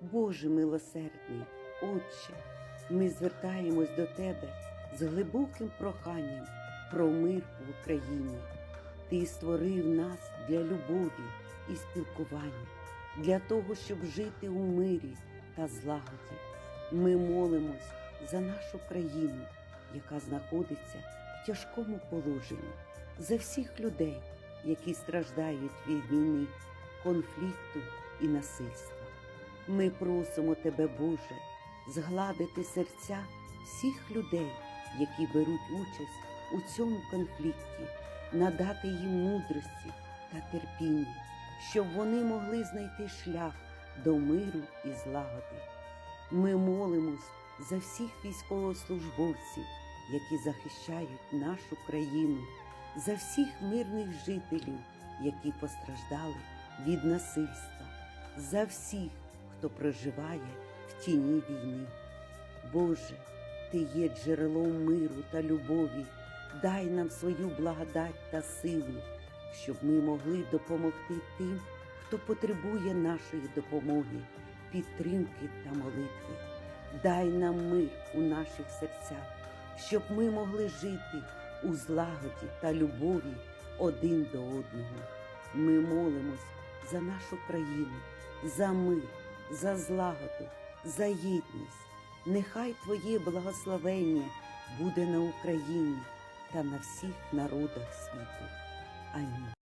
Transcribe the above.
Боже милосердний, Отче, ми звертаємось до Тебе з глибоким проханням про мир в Україні. Ти створив нас для любові і спілкування, для того, щоб жити у мирі та злагоді. Ми молимось за нашу країну, яка знаходиться в тяжкому положенні, за всіх людей, які страждають від війни, конфлікту і насильства. Ми просимо Тебе, Боже, згладити серця всіх людей, які беруть участь у цьому конфлікті, надати їм мудрості та терпіння, щоб вони могли знайти шлях до миру і злагоди. Ми молимось за всіх військовослужбовців, які захищають нашу країну, за всіх мирних жителів, які постраждали від насильства, за всіх, хто проживає в тіні війни. Боже, Ти є джерелом миру та любові, дай нам свою благодать та силу, щоб ми могли допомогти тим, хто потребує нашої допомоги, підтримки та молитви. Дай нам мир у наших серцях, щоб ми могли жити у злагоді та любові один до одного. Ми молимось за нашу країну, за мир, за злагоду, за єдність. Нехай Твоє благословення буде на Україні та на всіх народах світу. Амінь.